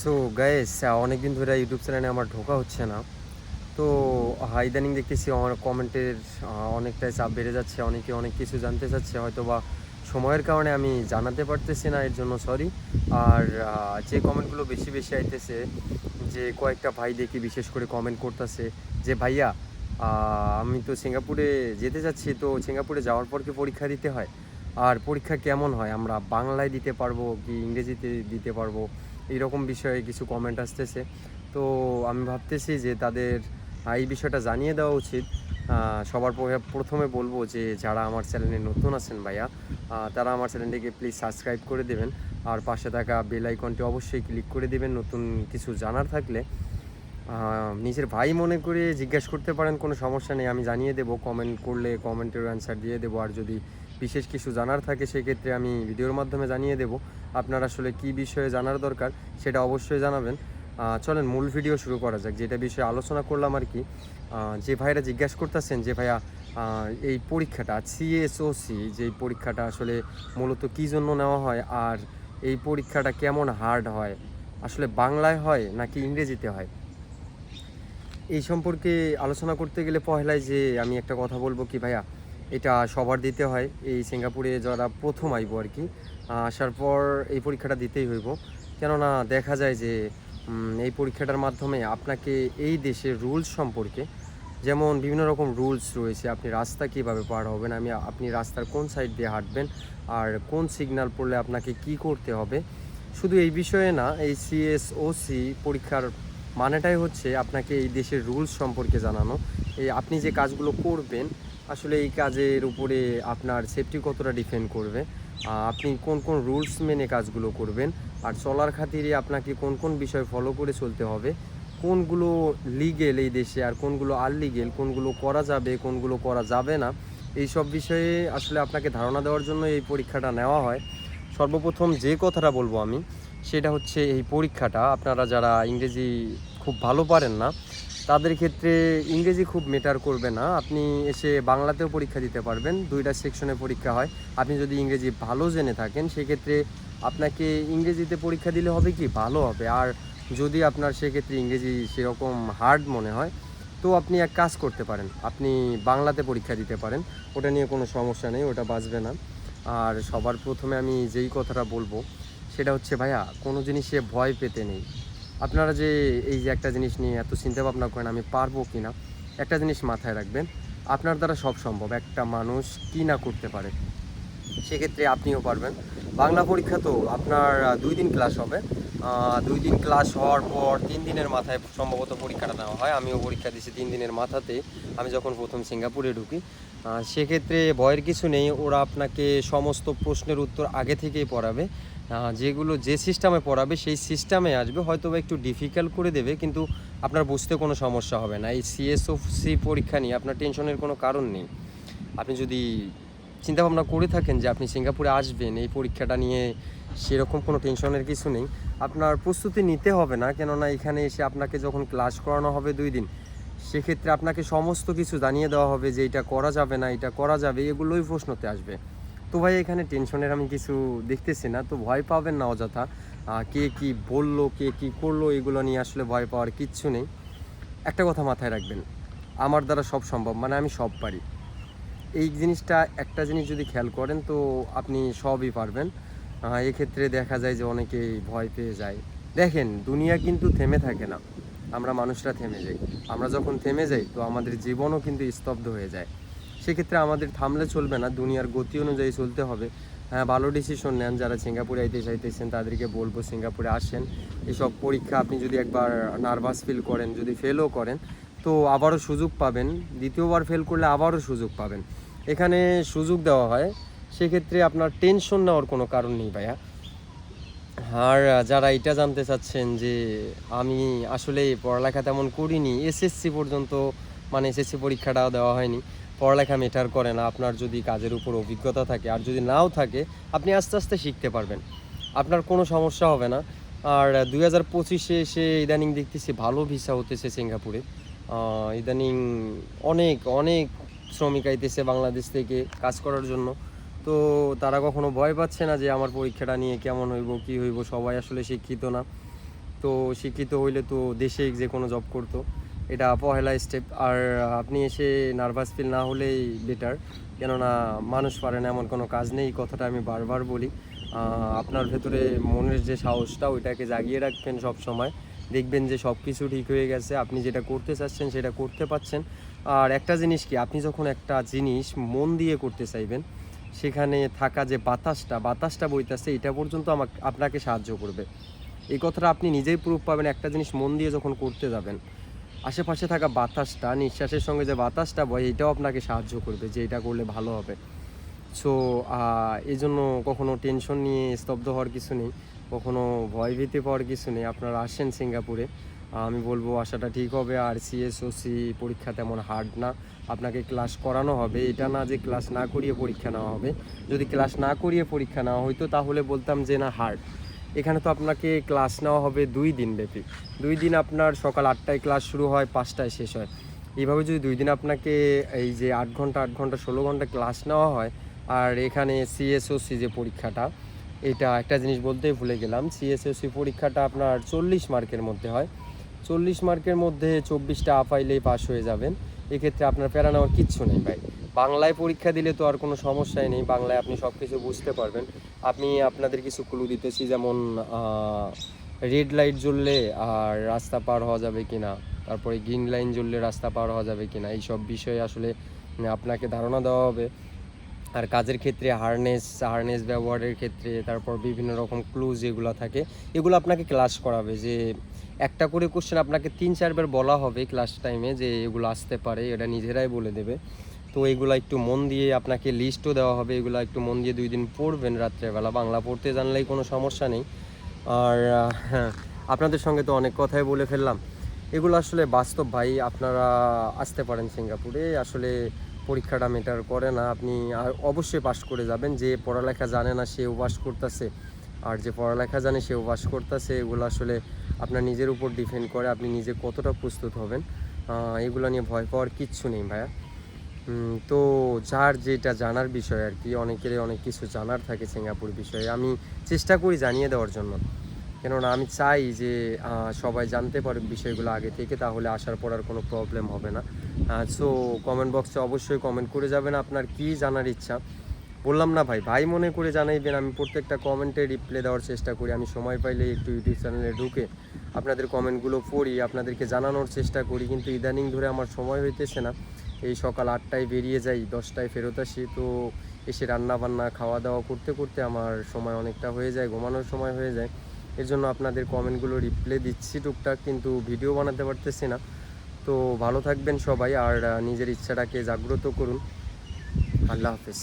So guys অনেকদিন ধরে YouTube চ্যানেলে আমার ঢোকা হচ্ছে না। তো, ইদানিং দেখতেছি আমার কমেন্টের অনেকটাই চাপ বেড়ে যাচ্ছে, অনেকে অনেক কিছু জানতে চাচ্ছে হয়তো বা সময়ের কারণে আমি জানাতে পারতেছি না, এর জন্য সরি আর যে কমেন্টগুলো বেশি বেশি আইতেছে, যে কয়েকটা ভাই দেখি বিশেষ করে কমেন্ট করতেছে, যে ভাইয়া আমি তো সিঙ্গাপুরে যেতে যাচ্ছি তো সিঙ্গাপুরে যাওয়ার পর কি পরীক্ষা দিতে হয়? আর পরীক্ষা কেমন হয়? আমরা বাংলায় দিতে পারব কি ইংরেজিতে দিতে পারব? এইরকম বিষয়ে কিছু কমেন্ট আসতেছে। তো আমি ভাবতেছি যে তাদের এই বিষয়টা জানিয়ে দেওয়া উচিত। সবার প্রথমে বলব যে যারা আমার চ্যানেলে নতুন আছেন ভাইয়া তারা আমার চ্যানেলটিকে প্লিজ সাবস্ক্রাইব করে দেবেন। আর পাশে থাকা বেল আইকনটি অবশ্যই ক্লিক করে দেবেন নতুন কিছু জানার থাকলে। নিজের ভাই মনে করে জিজ্ঞেস করতে পারেন, কোনো সমস্যা নেই, আমি জানিয়ে দেবো। কমেন্ট করলে কমেন্টের অ্যান্সার দিয়ে দেবো। আর যদি বিশেষ কিছু জানার থাকে, সেক্ষেত্রে আমি ভিডিওর মাধ্যমে জানিয়ে দেবো। আপনার আসলে কি বিষয়ে জানার দরকার সেটা অবশ্যই জানাবেন। চলেন মূল ভিডিও শুরু করা যাক, যেটা বিষয়ে আলোচনা করলাম আর কি। যে ভাইরা জিজ্ঞাসা করতেছেন যে ভাইয়া এই পরীক্ষাটা সিএসওসি যে পরীক্ষাটা আসলে মূলত কী জন্য নেওয়া হয় আর এই পরীক্ষাটা কেমন হার্ড হয়, আসলে বাংলায় হয় নাকি ইংরেজিতে হয়? এই সম্পর্কে আলোচনা করতে গেলে পহেলায় যে আমি একটা কথা বলব কি ভাইয়া, এটা সবার দিতে হয়। এই সিঙ্গাপুরে যারা প্রথম আইব আর কি আসার পর এই পরীক্ষাটা দিতেই হইব। কেননা দেখা যায় যে এই পরীক্ষাটার মাধ্যমে আপনাকে এই দেশের রুলস সম্পর্কে যেমন বিভিন্ন রকম রুলস রয়েছে, আপনি রাস্তা কীভাবে পার হবেন, আমি, আপনি রাস্তার কোন সাইড দিয়ে হাঁটবেন, আর কোন সিগন্যাল পড়লে আপনাকে কি করতে হবে। শুধু এই বিষয়ে না, এই সিএসওসি পরীক্ষার মানেটাই হচ্ছে আপনাকে এই দেশের রুলস সম্পর্কে জানানো। এই আপনি যে কাজগুলো করবেন, আসলে এই কাজের উপরে আপনার সেফটি কতটা ডিপেন্ড করবে। আপনি কোন কোন রুলস মেনে কাজগুলো করবেন? আর চলার খাতিরে আপনাকে কোন কোন বিষয় ফলো করে চলতে হবে? কোনগুলো লিগেল এই দেশে আর কোনগুলো আনলিগেল কোনগুলো করা যাবে, কোনগুলো করা যাবে না? এই সব বিষয়ে আসলে আপনাকে ধারণা দেওয়ার জন্য এই পরীক্ষাটা নেওয়া হয়। সর্বপ্রথম যে কথাটা বলব আমি, সেটা হচ্ছে এই পরীক্ষাটা। আপনারা যারা ইংরেজি খুব ভালো পারেন না তাদের ক্ষেত্রে ইংরেজি খুব মেটার করবে না। আপনি এসে বাংলাতেও পরীক্ষা দিতে পারবেন, দুইটা সেকশনে পরীক্ষা হয়। আপনি যদি ইংরেজি ভালো জেনে থাকেন, সেক্ষেত্রে আপনাকে ইংরেজিতে পরীক্ষা দিলে হবে কি? ভালো হবে। আর যদি আপনার সেক্ষেত্রে ইংরেজি সেরকম হার্ড মনে হয়, তো আপনি এক কাজ করতে পারেন। আপনি বাংলাতে পরীক্ষা দিতে পারেন। ওটা নিয়ে কোনো সমস্যা নেই, ওটা বাঁচবে না। আর সবার প্রথমে আমি যেই কথাটা বলব, সেটা হচ্ছে, ভাইয়া, কোনো জিনিসে ভয় পেতে নেই। আপনারা যে এই যে একটা জিনিস নিয়ে এত চিন্তা ভাবনা করেন, আমি পারব কি না, একটা জিনিস মাথায় রাখবেন, আপনার দ্বারা সব সম্ভব। একটা মানুষ কি না করতে পারে, সেক্ষেত্রে আপনিও পারবেন। বাংলা পরীক্ষা তো আপনার দুই দিন ক্লাস হবে। দুই দিন ক্লাস হওয়ার পর তিন দিনের মাথায় সম্ভবত পরীক্ষাটা নেওয়া হয়। আমিও পরীক্ষা দিয়েছি তিন দিনের মাথাতে আমি যখন প্রথম সিঙ্গাপুরে ঢুকি সেক্ষেত্রে ভয়ের কিছু নেই। ওরা আপনাকে সমস্ত প্রশ্নের উত্তর আগে থেকেই পড়াবে। যেগুলো যে সিস্টেমে পড়াবে, সেই সিস্টেমে আসবে। হয়তো একটু ডিফিকাল্ট করে দেবে, কিন্তু আপনার বুঝতে কোনো সমস্যা হবে না। এই সিএসওসি পরীক্ষা নিয়ে আপনার টেনশনের কোনো কারণ নেই। আপনি যদি চিন্তাভাবনা করে থাকেন যে আপনি সিঙ্গাপুরে আসবেন, এই পরীক্ষাটা নিয়ে সেরকম কোনো টেনশনের কিছু নেই। আপনার প্রস্তুতি নিতে হবে না, কেননা এখানে এসে আপনাকে যখন ক্লাস করানো হবে দুই দিন, সেক্ষেত্রে আপনাকে সমস্ত কিছু জানিয়ে দেওয়া হবে যে এটা করা যাবে না, এটা করা যাবে, এগুলোই প্রশ্নতে আসবে। তো ভাই, এখানে টেনশনের আমি কিছু দেখতেছি না, তো ভয় পাবেন না অযথা। কে কি বলল, কে কি করল, এগুলো নিয়ে আসলে ভয় পাওয়ার কিচ্ছু নেই। একটা কথা মাথায় রাখবেন, আমার দ্বারা সব সম্ভব মানে আমি সব পারি। এই জিনিসটা, একটা জিনিস যদি খেয়াল করেন, তো আপনি সবই পারবেন। এক্ষেত্রে দেখা যায় যে অনেকেই ভয় পেয়ে যায়। দেখেন, দুনিয়া কিন্তু থেমে থাকে না। আমরা মানুষরা থেমে যাই। আমরা যখন থেমে যাই, তো আমাদের জীবনও কিন্তু স্তব্ধ হয়ে যায়। সেক্ষেত্রে আমাদের থামলে চলবে না, দুনিয়ার গতি অনুযায়ী চলতে হবে। হ্যাঁ ভালো ডিসিশন নেন যারা সিঙ্গাপুরে আইতে চাইতেছেন, তাদেরকে বলব সিঙ্গাপুরে আসেন। এসব পরীক্ষা আপনি যদি একবার নার্ভাস ফিল করেন, যদি ফেলও করেন, তো আবারও সুযোগ পাবেন। দ্বিতীয়বার ফেল করলে আবারও সুযোগ পাবেন। এখানে সুযোগ দেওয়া হয়, সেক্ষেত্রে আপনার টেনশন নেওয়ার কোনো কারণ নেই ভাইয়া। আর যারা এটা জানতে চাচ্ছেন যে আমি আসলে পড়ালেখা তেমন করিনি, এসএসসি পর্যন্ত মানে এসএসসি পরীক্ষাটাও দেওয়া হয়নি পড়ালেখা মেটার করে না, আপনার যদি কাজের উপর অভিজ্ঞতা থাকে আর যদি নাও থাকে, আপনি আস্তে আস্তে শিখতে পারবেন। আপনার কোনো সমস্যা হবে না। আর দুই হাজার পঁচিশে এসে ইদানিং দেখতেছি ভালো ভিসা হতেছে সিঙ্গাপুরে। ইদানিং অনেক অনেক শ্রমিক আইতেছে বাংলাদেশ থেকে কাজ করার জন্য। তো তারা কখনো ভয় পাচ্ছে না যে আমার পরীক্ষাটা নিয়ে কেমন হইব, কি হইব? সবাই আসলে শিক্ষিত না। তো শিক্ষিত হইলে তো দেশে যে কোনো জব করতো। এটা পহেলা স্টেপ আর আপনি এসে নার্ভাস ফিল না হলেই বেটার কেননা মানুষ পারে না, এমন কোনো কাজ নেই। কথাটা আমি বারবার বলি। আপনার ভেতরে মনের যে সাহসটা, ওইটাকে জাগিয়ে রাখবেন সব সময় দেখবেন যে সব কিছু ঠিক হয়ে গেছে। আপনি যেটা করতে চাচ্ছেন, সেটা করতে পারছেন। আর একটা জিনিস কি, আপনি যখন একটা জিনিস মন দিয়ে করতে চাইবেন, সেখানে থাকা যে বাতাসটা বাতাসটা বইতেছে, এটা পর্যন্ত আমাকে, আপনাকে সাহায্য করবে। এই কথাটা আপনি নিজেই প্রুফ পাবেন। একটা জিনিস মন দিয়ে যখন করতে যাবেন আশেপাশে থাকা বাতাসটা, নিঃশ্বাসের সঙ্গে যে বাতাসটা বয় এটাও আপনাকে সাহায্য করবে যে এটা করলে ভালো হবে। সো এই জন্য কখনো টেনশন নিয়ে স্তব্ধ হওয়ার কিছু নেই, কখনো ভয় ভীতি পাওয়ার কিছু নেই। আপনারা আসেন সিঙ্গাপুরে আমি বলব আসাটা ঠিক হবে, আর সিএসওসি পরীক্ষা তেমন হার্ড না। আপনাকে ক্লাস করানো হবে, এটা না যে ক্লাস না করিয়ে পরীক্ষা নেওয়া হবে। যদি ক্লাস না করিয়ে পরীক্ষা নেওয়া হইতো, তাহলে বলতাম যে না হার্ড এখানে তো আপনাকে ক্লাস নেওয়া হবে দুই দিন ব্যাপী। দুই দিন আপনার সকাল আটটায় ক্লাস শুরু হয়, পাঁচটায় শেষ হয়। এইভাবে যদি দুই দিন আপনাকে এই যে আট ঘণ্টা আট ঘণ্টা, ষোলো ঘণ্টা ক্লাস নেওয়া হয়, আর এখানে সিএসওসি যে পরীক্ষাটা, এটা একটা জিনিস বলতেই ভুলে গেলাম সিএসওসি পরীক্ষাটা আপনার চল্লিশ মার্কের মধ্যে হয়। চল্লিশ মার্কের মধ্যে চব্বিশটা আপাইলেই পাস হয়ে যাবেন। এক্ষেত্রে আপনার প্যারা নেওয়ার কিচ্ছু নেই ভাই। বাংলায় পরীক্ষা দিলে তো আর কোনো সমস্যাই নেই, বাংলায় আপনি সব কিছু বুঝতে পারবেন। আমি আপনাদের কিছু ক্লু দিতেছি যেমন রেড লাইট জ্বললে আর রাস্তা পার হওয়া যাবে কি না তারপরে গ্রিন লাইন জ্বললে রাস্তা পার হওয়া যাবে কি না এইসব বিষয়ে আসলে আপনাকে ধারণা দেওয়া হবে। আর কাজের ক্ষেত্রে হারনেস হারনেস ব্যবহারের ক্ষেত্রে, তারপর বিভিন্ন রকম ক্লুজ যেগুলো থাকে, এগুলো আপনাকে ক্লাস করাবে যে, একটা করে কোশ্চেন আপনাকে তিন, চারবার বলা হবে ক্লাস টাইমে যে এগুলো আসতে পারে, এটা নিজেরাই বলে দেবে। তো এগুলো একটু মন দিয়ে আপনাকে লিস্টও দেওয়া হবে, এগুলো একটু মন দিয়ে দুই দিন পড়বেন রাত্রেবেলা। বাংলা পড়তে জানলেই কোনো সমস্যা নেই। আর হ্যাঁ আপনাদের সঙ্গে তো অনেক কথাই বলে ফেললাম। এগুলো আসলে বাস্তব ভাই, আপনারা আসতে পারেন সিঙ্গাপুরে। আসলে পরীক্ষাটা মেটার করে না। আপনি আর অবশ্যই পাশ করে যাবেন। যে পড়ালেখা জানে না, সেও পাশ করতেছে। আর যে পড়ালেখা জানে, সেও পাশ করতেছে। এগুলো আসলে আপনার নিজের উপর ডিপেন্ড করে। আপনি নিজে কতটা প্রস্তুত হবেন এগুলো নিয়ে ভয় পাওয়ার কিচ্ছু নেই ভাইয়া। তো যার যেটা জানার বিষয় আর কি, অনেকেরই অনেক কিছু জানার থাকে সিঙ্গাপুর বিষয়ে। আমি চেষ্টা করি জানিয়ে দেওয়ার জন্য। কেননা আমি চাই যে সবাই জানতে পারে বিষয়গুলো আগে থেকে, তাহলে আসার পর আর কোনো প্রবলেম হবে না। সো কমেন্ট বক্সে অবশ্যই কমেন্ট করে যাবেন আপনার কি জানার ইচ্ছা। বললাম না ভাই ভাই মনে করে জানাইবেন। আমি প্রত্যেকটা কমেন্টে রিপ্লাই দেওয়ার চেষ্টা করি। আমি সময় পাইলে একটু ইউটিউব চ্যানেলে ঢুকে আপনাদের কমেন্টগুলো পড়ি, আপনাদেরকে জানানোর চেষ্টা করি। কিন্তু ইদানিং ধরে আমার সময় হইতেছে না। এই সকাল আটটায় বেরিয়ে যাই, দশটায় ফেরত আসি। তো এসে রান্না বান্না খাওয়া দাওয়া করতে করতে আমার সময় অনেকটা হয়ে যায়, ঘুমানোর সময় হয়ে যায়। এর জন্য আপনাদের কমেন্টগুলো রিপ্লে দিচ্ছি টুকটাক, কিন্তু ভিডিও বানাতে পারতেছি না। তো ভালো থাকবেন সবাই, আর নিজের ইচ্ছাটাকে জাগ্রত করুন। আল্লাহ হাফেজ।